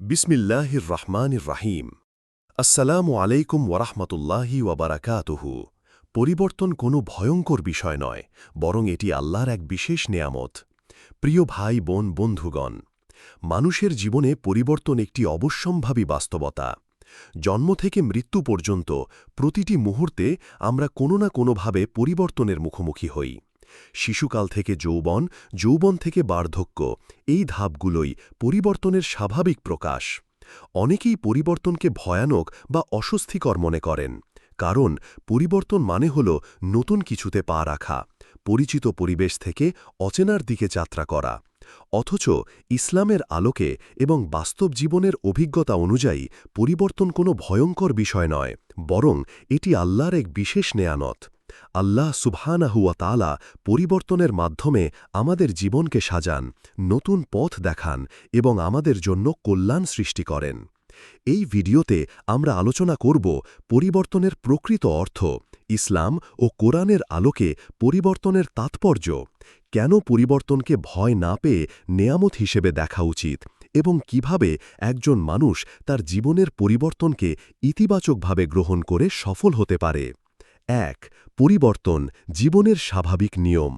বিসমিল্লাহির রহমানির রাহিম আসসালামু আলাইকুম ওয়ারাহমতুল্লাহি ওয়াবারাকাতুহু। পরিবর্তন কোনো ভয়ঙ্কর বিষয় নয়, বরং এটি আল্লাহর এক বিশেষ নেয়ামত। প্রিয় ভাই, বোন, বন্ধুগণ, মানুষের জীবনে পরিবর্তন একটি অবশ্যম্ভাবী বাস্তবতা। জন্ম থেকে মৃত্যু পর্যন্ত প্রতিটি মুহূর্তে আমরা কোনো না কোনোভাবে পরিবর্তনের মুখোমুখি হই। শিশুকাল থেকে যৌবন যৌবন থেকে বার্ধক্য, এই ধাপগুলোই পরিবর্তনের স্বাভাবিক প্রকাশ। অনেকেই পরিবর্তনকে ভয়ানক বা অস্বস্তিকর মনে করেন, কারণ পরিবর্তন মানে হল নতুন কিছুতে পা রাখা, পরিচিত পরিবেশ থেকে অচেনার দিকে যাত্রা করা। অথচ ইসলামের আলোকে এবং বাস্তব জীবনের অভিজ্ঞতা অনুযায়ী পরিবর্তন কোনো ভয়ঙ্কর বিষয় নয়, বরং এটি আল্লাহর এক বিশেষ নেয়ানত। আল্লাহ সুবহানাহুয়া তালা পরিবর্তনের মাধ্যমে আমাদের জীবনকে সাজান, নতুন পথ দেখান এবং আমাদের জন্য কল্যাণ সৃষ্টি করেন। এই ভিডিওতে আমরা আলোচনা করব পরিবর্তনের প্রকৃত অর্থ, ইসলাম ও কোরআনের আলোকে পরিবর্তনের তাৎপর্য, কেন পরিবর্তনকে ভয় না পেয়ে নেয়ামত হিসেবে দেখা উচিত এবং কীভাবে একজন মানুষ তার জীবনের পরিবর্তনকে ইতিবাচকভাবে গ্রহণ করে সফল হতে পারে। এক, পরিবর্তন জীবনের স্বাভাবিক নিয়ম।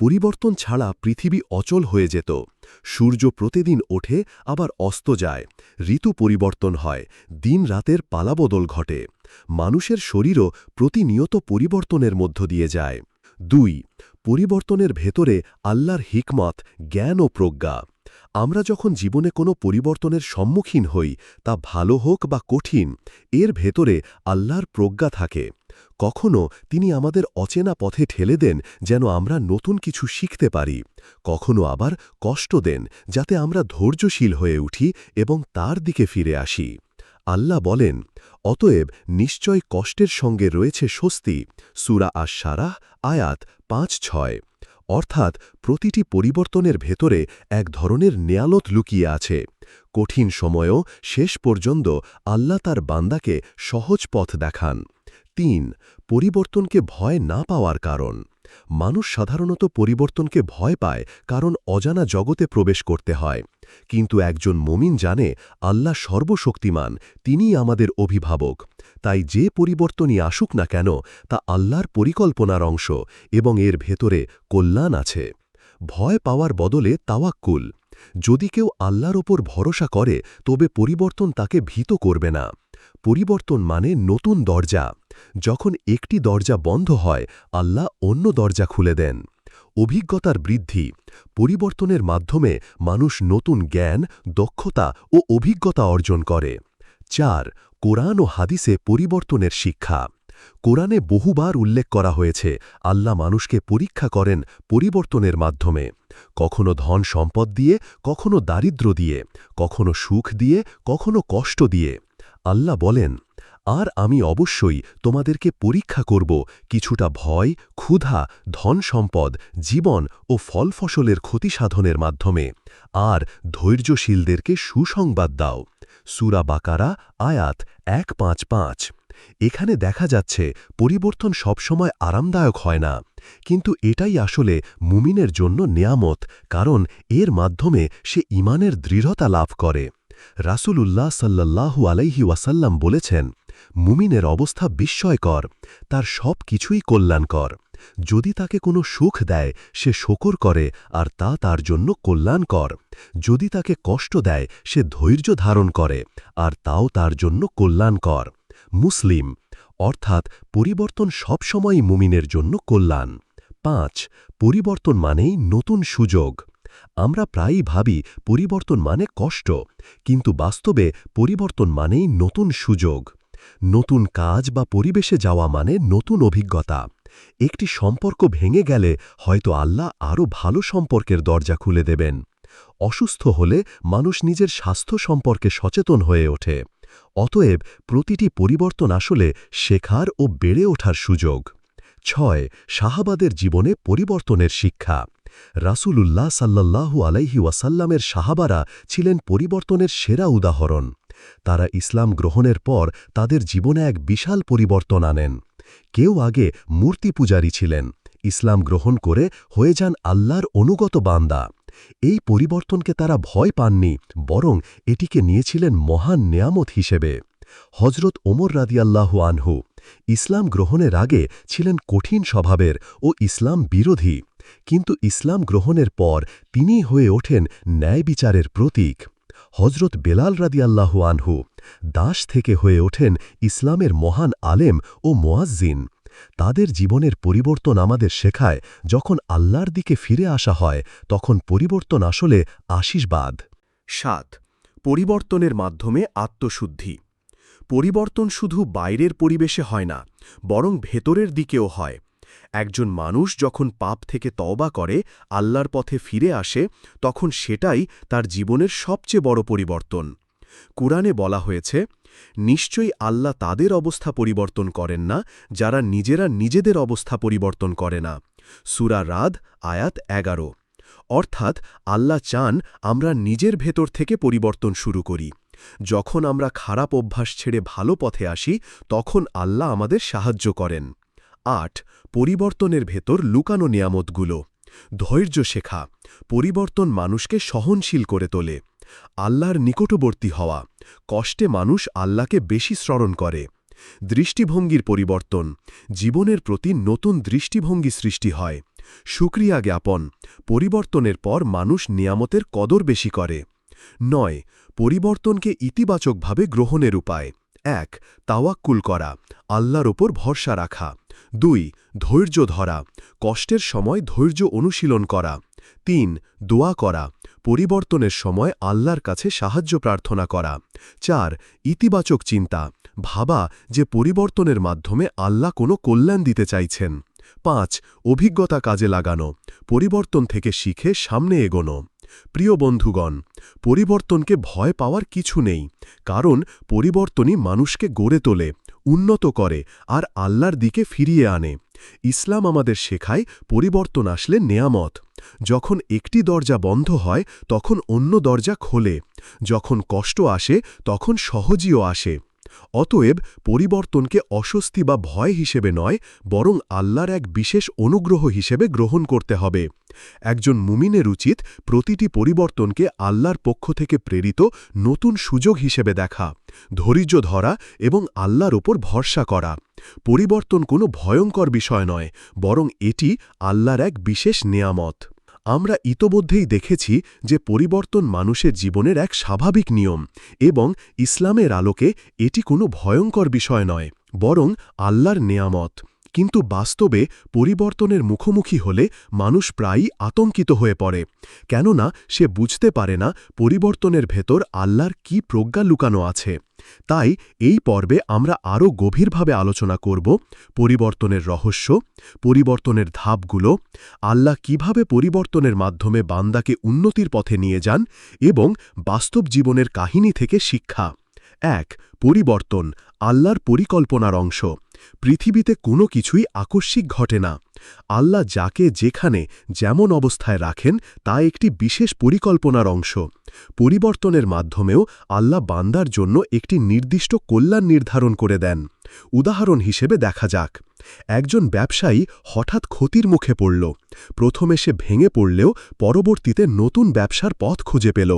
পরিবর্তন ছাড়া পৃথিবী অচল হয়ে যেত। সূর্য প্রতিদিন ওঠে, আবার অস্ত যায়। ঋতু পরিবর্তন হয়, দিন রাতের পালাবদল ঘটে। মানুষের শরীরও প্রতিনিয়ত পরিবর্তনের মধ্য দিয়ে যায়। দুই, পরিবর্তনের ভেতরে আল্লাহর হিকমত, জ্ঞান ও প্রজ্ঞা। আমরা যখন জীবনে কোনো পরিবর্তনের সম্মুখীন হই, তা ভালো হোক বা কঠিন, এর ভেতরে আল্লাহর প্রজ্ঞা থাকে। কখনো তিনি আমাদের অচেনা পথে ঠেলে দেন যেন আমরা নতুন কিছু শিখতে পারি। কখনো আবার কষ্ট দেন যাতে আমরা ধৈর্যশীল হয়ে উঠি এবং তার দিকে ফিরে আসি। আল্লাহ বলেন, অতএব নিশ্চয় কষ্টের সঙ্গে রয়েছে স্বস্তি। সুরা আর সারাহ আয়াত পাঁচ ছয় অর্থাৎ প্রতিটি পরিবর্তনের ভেতরে এক ধরনের নেয়ালত লুকিয়ে আছে। কঠিন সময়েও শেষ পর্যন্ত আল্লাহ তার বান্দাকে সহজ পথ দেখান। তিন, পরিবর্তনকে ভয় না পাওয়ার কারণ। মানুষ সাধারণত পরিবর্তনকে ভয় পায় কারণ অজানা জগতে প্রবেশ করতে হয়। কিন্তু একজন মমিন জানে, আল্লাহ সর্বশক্তিমান তিনি আমাদের অভিভাবক। তাই যে পরিবর্তনই আসুক না কেন, তা আল্লাহর পরিকল্পনার অংশ এবং এর ভেতরে কল্যাণ আছে। ভয় পাওয়ার বদলে তাওয়াক্কুল। যদি কেউ আল্লাহর ওপর ভরসা করে, তবে পরিবর্তন তাকে ভীত করবে না। পরিবর্তন মানে নতুন দরজা। যখন একটি দরজা বন্ধ হয়, আল্লাহ অন্য দরজা খুলে দেন। অভিজ্ঞতার বৃদ্ধি, পরিবর্তনের মাধ্যমে মানুষ নতুন জ্ঞান, দক্ষতা ও অভিজ্ঞতা অর্জন করে। চার, কোরআন ও হাদিসে পরিবর্তনের শিক্ষা। কোরআনে বহুবার উল্লেখ করা হয়েছে, আল্লাহ মানুষকে পরীক্ষা করেন পরিবর্তনের মাধ্যমে। কখনো ধন সম্পদ দিয়ে, কখনো দারিদ্র দিয়ে, কখনো সুখ দিয়ে, কখনো কষ্ট দিয়ে। আল্লাহ বলেন আর আমি অবশ্যই তোমাদেরকে পরীক্ষা করব কিছুটা ভয়, ক্ষুধা, ধন সম্পদ, জীবন ও ফল ফসলের ক্ষতি সাধনের মাধ্যমে। আর ধৈর্যশীলদেরকে সুসংবাদ দাও। সুরা বাকারা, আয়াত এক পাঁচ পাঁচ। এখানে দেখা যাচ্ছে, পরিবর্তন সবসময় আরামদায়ক হয় না। কিন্তু এটাই আসলে মুমিনের জন্য নেয়ামত, কারণ এর মাধ্যমে সে ইমানের দৃঢ়তা লাভ করে। রাসূলুল্লাহ সাল্লাল্লাহু আলাইহি ওয়াসাল্লাম বলেছেন মুমিনের অবস্থা বিস্ময়কর, তার সব কিছুই কল্যাণকর। যদি তাকে কোনো সুখ দেয়, সে শকর করে আর তা তার জন্য কল্যাণকর। যদি তাকে কষ্ট দেয়, সে ধৈর্য ধারণ করে আর তাও তার জন্য কল্যাণকর। মুসলিম, অর্থাৎ পরিবর্তন সবসময়ই মুমিনের জন্য কল্যাণ। পাঁচ, পরিবর্তন মানেই নতুন সুযোগ। আমরা প্রায়ই ভাবি, পরিবর্তন মানে কষ্ট, কিন্তু বাস্তবে পরিবর্তন মানেই নতুন সুযোগ। নতুন কাজ বা পরিবেশে যাওয়া মানে নতুন অভিজ্ঞতা। একটি সম্পর্ক ভেঙে গেলে হয়তো আল্লাহ আরও ভালো সম্পর্কের দরজা খুলে দেবেন। অসুস্থ হলে মানুষ নিজের স্বাস্থ্য সম্পর্কে সচেতন হয়ে ওঠে। অতএব প্রতিটি পরিবর্তন আসলে শেখার ও বেড়ে ওঠার সুযোগ। ছয় শাহাবাদের জীবনে পরিবর্তনের শিক্ষা। রাসূলুল্লাহ সাল্লাল্লাহু আলাইহি ওয়াসাল্লামের সাহাবারা ছিলেন পরিবর্তনের সেরা উদাহরণ। তারা ইসলাম গ্রহণের পর তাদের জীবনে এক বিশাল পরিবর্তন আনেন। কেউ আগে মূর্তি পূজারী ছিলেন, ইসলাম গ্রহণ করে হয়ে যান আল্লাহর অনুগত বান্দা। এই পরিবর্তনকে তারা ভয় পাননি, বরং এটিকে নিয়েছিলেন মহান নেয়ামত হিসেবে। হজরত ওমর রাদিয়াল্লাহু আনহু ইসলাম গ্রহণের আগে ছিলেন কঠিন স্বভাবের ও ইসলাম বিরোধী, কিন্তু ইসলাম গ্রহণের পর তিনিই হয়ে ওঠেন ন্যায় বিচারের প্রতীক। হজরত বেলাল রাদিয়াল্লাহু আনহু দাস থেকে হয়ে ওঠেন ইসলামের মহান আলেম ও মোয়াজ্জিন। তাদের জীবনের পরিবর্তন আমাদের শেখায়, যখন আল্লাহর দিকে ফিরে আসা হয়, তখন পরিবর্তন আসলে আশীর্বাদ। সাত, পরিবর্তনের মাধ্যমে আত্মশুদ্ধি। পরিবর্তন শুধু বাইরের পরিবেশে হয় না, বরং ভেতরের দিকেও হয়। একজন মানুষ যখন পাপ থেকে তওবা করে, আল্লাহর পথে ফিরে আসে, তখন সেটাই তার জীবনের সবচেয়ে বড় পরিবর্তন। কুরআনে বলা হয়েছে, নিশ্চয়ই আল্লাহ তাদের অবস্থা পরিবর্তন করেন না, যারা নিজেরা নিজেদের অবস্থা পরিবর্তন করে না। সুরা রাদ, আয়াত এগারো। অর্থাৎ আল্লাহ চান আমরা নিজের ভেতর থেকে পরিবর্তন শুরু করি। যখন আমরা খারাপ অভ্যাস ছেড়ে ভালো পথে আসি, তখন আল্লাহ আমাদের সাহায্য করেন। আট পরিবর্তনের ভেতর লুকানো নিয়ামতগুলো। ধৈর্য শেখা, পরিবর্তন মানুষকে সহনশীল করে তোলে। আল্লাহর নিকটবর্তী হওয়া, কষ্টে মানুষ আল্লাহকে বেশি স্মরণ করে। দৃষ্টিভঙ্গির পরিবর্তন, জীবনের প্রতি নতুন দৃষ্টিভঙ্গি সৃষ্টি হয়। সুক্রিয়া জ্ঞাপন, পরিবর্তনের পর মানুষ নিয়ামতের কদর বেশি করে। নয়, পরিবর্তনকে ইতিবাচকভাবে গ্রহণের উপায়। এক, তাওয়াক্কুল করা, আল্লাহর ওপর ভরসা রাখা। দুই, ধৈর্য ধরা, কষ্টের সময় ধৈর্য অনুশীলন করা, তিন, দোয়া করা, পরিবর্তনের সময় আল্লাহর কাছে সাহায্য প্রার্থনা করা, চার, ইতিবাচক চিন্তা, ভাবা যে পরিবর্তনের মাধ্যমে আল্লাহ কোনো কল্যাণ দিতে চাইছেন, পাঁচ, অভিজ্ঞতা কাজে লাগানো, পরিবর্তন থেকে শিখে সামনে এগোনো, প্রিয় বন্ধুগণ, পরিবর্তনকে ভয় পাওয়ার কিছু নেই, কারণ পরিবর্তনই মানুষকে গড়ে তোলে উন্নত করে আর আল্লাহর দিকে ফিরিয়ে আনে। ইসলাম আমাদের শেখায় পরিবর্তন আসলে নেয়ামত। যখন একটি দরজা বন্ধ হয়, তখন অন্য দরজা খোলে। যখন কষ্ট আসে, তখন সহজীও আসে। অতএব পরিবর্তনকে অস্বস্তি বা ভয় হিসেবে নয়, বরং আল্লাহর এক বিশেষ অনুগ্রহ হিসেবে গ্রহণ করতে হবে। একজন মুমিনের উচিত প্রতিটি পরিবর্তনকে আল্লাহর পক্ষ থেকে প্রেরিত নতুন সুযোগ হিসেবে দেখা, ধৈর্য ধরা এবং আল্লাহর ওপর ভরসা করা। পরিবর্তন কোনো ভয়ঙ্কর বিষয় নয়, বরং এটি আল্লাহর এক বিশেষ নেয়ামত। আমরা ইতোমধ্যেই দেখেছি যে পরিবর্তন মানুষের জীবনের এক স্বাভাবিক নিয়ম এবং ইসলামের আলোকে এটি কোনো ভয়ঙ্কর বিষয় নয়, বরং আল্লাহর নেয়ামত। কিন্তু বাস্তবে পরিবর্তনের মুখোমুখি হলে মানুষ প্রায়ই আতঙ্কিত হয়ে পড়ে। কেননা সে বুঝতে পারে না পরিবর্তনের ভেতর আল্লাহর কি প্রজ্ঞা লুকানো আছে। তাই এই পর্বে আমরা আরও গভীরভাবে আলোচনা করব পরিবর্তনের রহস্য, পরিবর্তনের ধাপগুলো, আল্লাহ কীভাবে পরিবর্তনের মাধ্যমে বান্দাকে উন্নতির পথে নিয়ে যান এবং বাস্তব জীবনের কাহিনী থেকে শিক্ষা। এক, পরিবর্তন, আল্লাহর পরিকল্পনার অংশ। পৃথিবীতে কোনো কিছুই আকস্মিক ঘটে না। আল্লাহ যাকে যেখানে যেমন অবস্থায় রাখেন, তা একটি বিশেষ পরিকল্পনার অংশ। পরিবর্তনের মাধ্যমেও আল্লাহ বান্দার জন্য একটি নির্দিষ্ট কল্যাণ নির্ধারণ করে দেন। উদাহরণ হিসেবে দেখা যাক। একজন ব্যবসায়ী হঠাৎ ক্ষতির মুখে পড়ল। প্রথমে সে ভেঙে পড়লেও পরবর্তীতে নতুন ব্যবসার পথ খুঁজে পেল।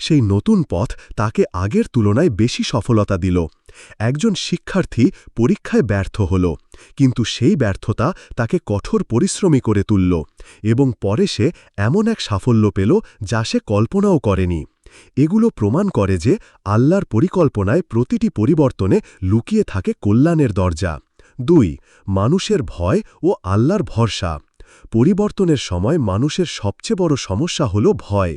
সেই নতুন পথ তাকে আগের তুলনায় বেশি সফলতা দিল। একজন শিক্ষার্থী পরীক্ষায় ব্যর্থ হল, কিন্তু সেই ব্যর্থতা তাকে কঠোর পরিশ্রমী করে তুলল এবং পরে সে এমন এক সাফল্য পেল যা সে কল্পনাও করেনি। এগুলো প্রমাণ করে যে আল্লাহর পরিকল্পনায় প্রতিটি পরিবর্তনে লুকিয়ে থাকে কল্যাণের দরজা। দুই, মানুষের ভয় ও আল্লাহর ভরসা। পরিবর্তনের সময় মানুষের সবচেয়ে বড় সমস্যা হল ভয়।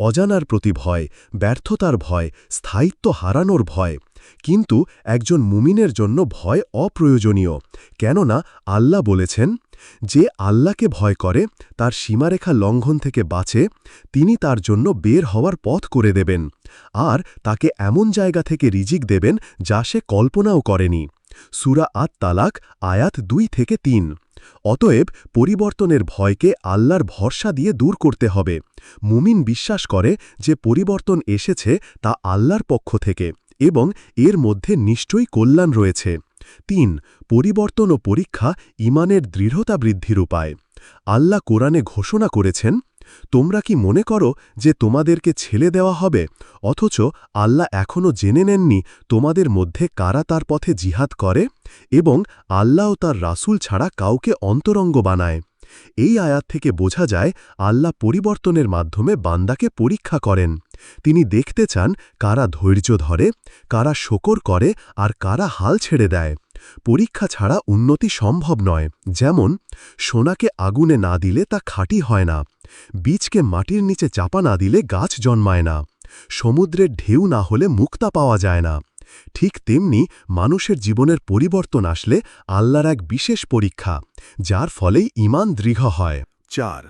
অজানার প্রতি ভয়, ব্যর্থতার ভয়, স্থায়িত্ব হারানোর ভয়। কিন্তু একজন মুমিনের জন্য ভয় অপ্রয়োজনীয়। কেননা আল্লাহ বলেছেন যে আল্লাহকে ভয় করে, তার সীমারেখা লঙ্ঘন থেকে বাঁচে, তিনি তার জন্য বের হওয়ার পথ করে দেবেন, আর তাকে এমন জায়গা থেকে রিজিক দেবেন যা সে কল্পনাও করেনি। সুরা আত তালাক আয়াত দুই থেকে তিন। অতএব পরিবর্তনের ভয়কে আল্লাহর ভরসা দিয়ে দূর করতে হবে। মুমিন বিশ্বাস করে যে পরিবর্তন এসেছে তা আল্লাহর পক্ষ থেকে, এবং এর মধ্যে নিশ্চয়ই কল্যাণ রয়েছে। তিন, পরিবর্তন ও পরীক্ষা ইমানের দৃঢ়তা বৃদ্ধির উপায়। আল্লাহ কোরআনে ঘোষণা করেছেন, তোমরা কি মনে করো যে তোমাদেরকে ছেলে দেওয়া হবে, অথচ আল্লাহ এখনও জেনে নেননি তোমাদের মধ্যে কারা তার পথে জিহাদ করে এবং আল্লাহ ও তার রাসুল ছাড়া কাউকে অন্তরঙ্গ বানায়? এই আয়াত থেকে বোঝা যায় আল্লাহ পরিবর্তনের মাধ্যমে বান্দাকে পরীক্ষা করেন। তিনি দেখতে চান কারা ধৈর্য ধরে, কারা শকর করে আর কারা হাল ছেড়ে দেয়। পরীক্ষা ছাড়া উন্নতি সম্ভব নয়। যেমন, সোনাকে আগুনে না দিলে তা খাঁটি হয় না। বীজকে মাটির নিচে চাপা না দিলে গাছ জন্মায় না। সমুদ্রের ঢেউ না হলে মুক্তা পাওয়া যায় না। ঠিক তেমনি মানুষের জীবনের পরিবর্তন আসলে আল্লাহর এক বিশেষ পরীক্ষা, যার ফলেই ইমান দৃঢ় হয়। চার,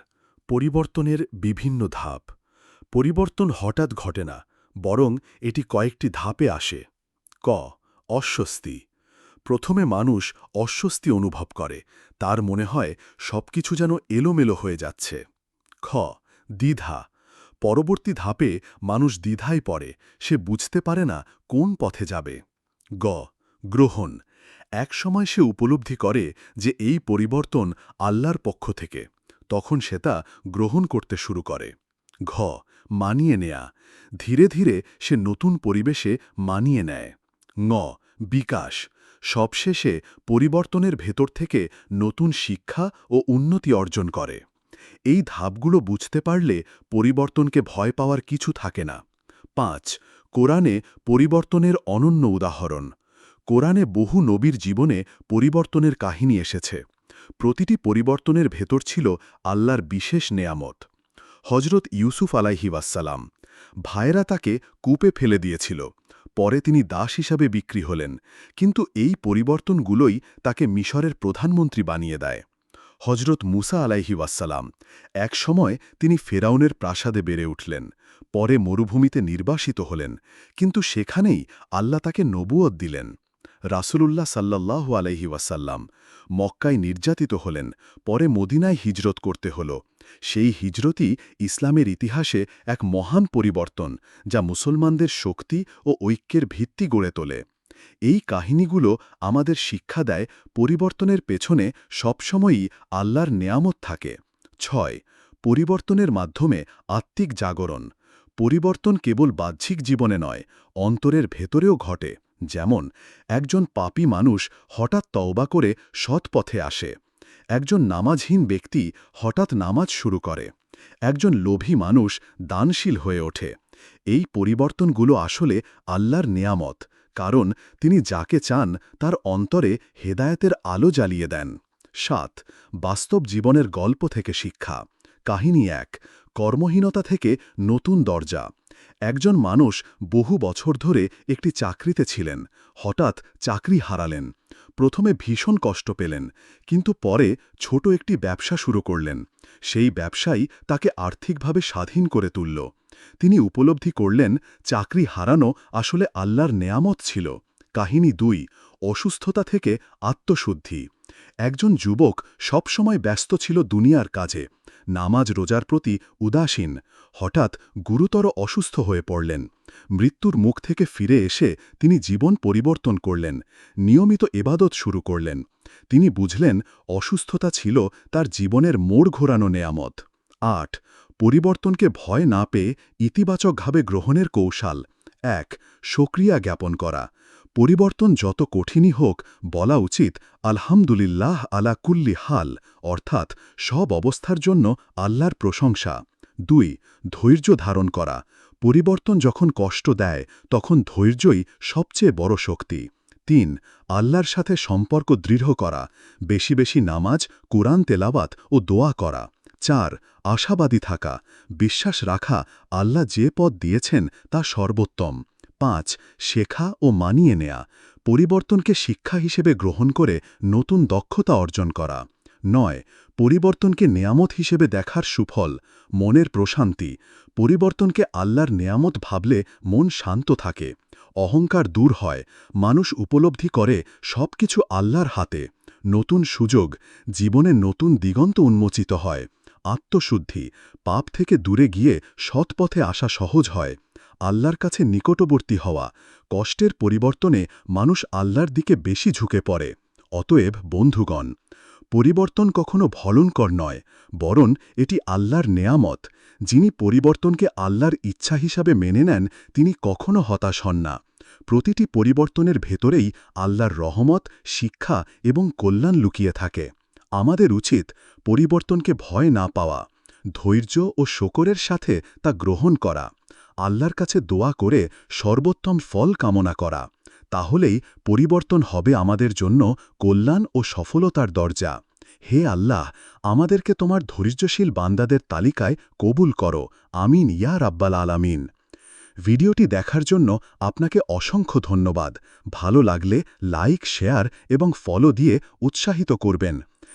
পরিবর্তনের বিভিন্ন ধাপ। পরিবর্তন হঠাৎ ঘটে না, বরং এটি কয়েকটি ধাপে আসে। ক, অস্বস্তি। প্রথমে মানুষ অস্বস্তি অনুভব করে, তার মনে হয় সবকিছু যেন এলোমেলো হয়ে যাচ্ছে। খ, দ্বিধা। পরবর্তী ধাপে মানুষ দ্বিধায় পড়ে, সে বুঝতে পারে না কোন পথে যাবে। গ, গ্রহণ। একসময় সে উপলব্ধি করে যে এই পরিবর্তন আল্লাহর পক্ষ থেকে, তখন সে তা গ্রহণ করতে শুরু করে। ঘ, মানিয়ে নেয়া। ধীরে ধীরে সে নতুন পরিবেশে মানিয়ে নেয়। ঙ, বিকাশ। সবশেষে পরিবর্তনের ভেতর থেকে নতুন শিক্ষা ও উন্নতি অর্জন করে। এই ধাপগুলো বুঝতে পারলে পরিবর্তনকে ভয় পাওয়ার কিছু থাকে না। পাঁচ, কোরআনে পরিবর্তনের অনন্য উদাহরণ। কোরআনে বহু নবীর জীবনে পরিবর্তনের কাহিনী এসেছে। প্রতিটি পরিবর্তনের ভেতর ছিল আল্লাহর বিশেষ নেয়ামত। হজরত ইউসুফ আলাইহি ওয়াসাল্লাম ভাইরা তাকে কূপে ফেলে দিয়েছিল। পরে তিনি দাস হিসাবে বিক্রি হলেন। কিন্তু এই পরিবর্তনগুলোই তাকে মিশরের প্রধানমন্ত্রী বানিয়ে দেয়। হজরত মুসা আলাইহি ওয়াসাল্লাম এক সময় তিনি ফেরাউনের প্রাসাদে বেড়ে উঠলেন, পরে মরুভূমিতে নির্বাসিত হলেন, কিন্তু সেখানেই আল্লাহ তাকে নবুয়ত দিলেন। রাসূলুল্লাহ সাল্লাল্লাহু আলাইহি ওয়াসাল্লাম মক্কায় নির্যাতিত হলেন, পরে মদিনায় হিজরত করতে হল। সেই হিজরতই ইসলামের ইতিহাসে এক মহান পরিবর্তন, যা মুসলমানদের শক্তি ও ঐক্যের ভিত্তি গড়ে তোলে। এই কাহিনীগুলো আমাদের শিক্ষা দেয় পরিবর্তনের পেছনে সবসময়ই আল্লাহর নেয়ামত থাকে। ছয়, পরিবর্তনের মাধ্যমে আত্মিক জাগরণ। পরিবর্তন কেবল বাহ্যিক জীবনে নয়, অন্তরের ভেতরেও ঘটে। যেমন, একজন পাপী মানুষ হঠাৎ তওবা করে সৎ পথে আসে। একজন নামাজহীন ব্যক্তি হঠাৎ নামাজ শুরু করে। একজন লোভী মানুষ দানশীল হয়ে ওঠে। এই পরিবর্তনগুলো আসলে আল্লাহর নেয়ামত। কারণ তিনি যাকে চান তার অন্তরে হেদায়েতের আলো জ্বালিয়ে দেন। সাত, বাস্তব জীবনের গল্প থেকে শিক্ষা। কাহিনী এক, কর্মহীনতা থেকে নতুন দরজা। একজন মানুষ বহু বছর ধরে একটি চাকরিতে ছিলেন, হঠাৎ চাকরি হারালেন, প্রথমে ভীষণ কষ্ট পেলেন, কিন্তু পরে ছোট একটি ব্যবসা শুরু করলেন। সেই ব্যবসাই তাকে আর্থিকভাবে স্বাধীন করে তুলল। তিনি উপলব্ধি করলেন, চাকরি হারানো আসলে আল্লাহর নেয়ামত ছিল। কাহিনী দুই, অসুস্থতা থেকে আত্মশুদ্ধি। একজন যুবক সবসময় ব্যস্ত ছিল দুনিয়ার কাজে। নামাজ রোজার প্রতি উদাসীন। হঠাৎ গুরুতর অসুস্থ হয়ে পড়লেন। মৃত্যুর মুখ থেকে ফিরে এসে তিনি জীবন পরিবর্তন করলেন। নিয়মিত এবাদত শুরু করলেন। তিনি বুঝলেন, অসুস্থতা ছিল তার জীবনের মোড় ঘোরানো নেয়ামত। আট পরিবর্তনকে ভয় না পেয়ে ইতিবাচকভাবে গ্রহণের কৌশল। এক, সক্রিয়া জ্ঞাপন করা। পরিবর্তন যত কঠিনই হোক, বলা উচিত, আলহামদুলিল্লাহ আলা কুল্লি হাল অর্থাৎ সব অবস্থার জন্য আল্লাহর প্রশংসা। দুই, ধৈর্য ধারণ করা। পরিবর্তন যখন কষ্ট দেয়, তখন ধৈর্যই সবচেয়ে বড় শক্তি। তিন, আল্লাহর সাথে সম্পর্ক দৃঢ় করা। বেশি বেশি নামাজ, কোরআন তেলাওয়াত ও দোয়া করা। চার, আশাবাদী থাকা, বিশ্বাস রাখা, আল্লাহ যে পথ দিয়েছেন তা সর্বোত্তম। পাঁচ, শেখা ও মানিয়ে নেয়া, পরিবর্তনকে শিক্ষা হিসেবে গ্রহণ করে নতুন দক্ষতা অর্জন করা। নয়, পরিবর্তনকে নেয়ামত হিসেবে দেখার সুফল, মনের প্রশান্তি, পরিবর্তনকে আল্লাহর নেয়ামত ভাবলে মন শান্ত থাকে, অহংকার দূর হয়, মানুষ উপলব্ধি করে সবকিছু আল্লাহর হাতে, নতুন সুযোগ, জীবনে নতুন দিগন্ত উন্মোচিত হয়। আত্মশুদ্ধি, পাপ থেকে দূরে গিয়ে সৎপথে আসা সহজ হয়, আল্লাহর কাছে নিকটবর্তী হওয়া, কষ্টের পরিবর্তনে মানুষ আল্লাহর দিকে বেশি ঝুঁকে পড়ে, অতএব বন্ধুগণ, পরিবর্তন কখনো ভলঙ্কর নয়, বরং এটি আল্লাহর নেয়ামত, যিনি পরিবর্তনকে আল্লাহর ইচ্ছা হিসাবে মেনে নেন, তিনি কখনো হতাশ হন না। প্রতিটি পরিবর্তনের ভেতরেই আল্লাহর রহমত, শিক্ষা এবং কল্যাণ লুকিয়ে থাকে। আমাদের উচিত পরিবর্তনকে ভয় না পাওয়া, ধৈর্য ও শকরের সাথে তা গ্রহণ করা, আল্লাহর কাছে দোয়া করে সর্বোত্তম ফল কামনা করা, তাহলেই পরিবর্তন হবে আমাদের জন্য কল্যাণ ও সফলতার দরজা। হে আল্লাহ, আমাদেরকে তোমার ধৈর্যশীল বান্দাদের তালিকায় কবুল করো। আমিন, ইয়া রাব্বাল আলামিন। ভিডিওটি দেখার জন্য আপনাকে অসংখ্য ধন্যবাদ। ভালো লাগলে লাইক, শেয়ার এবং ফলো দিয়ে উৎসাহিত করবেন।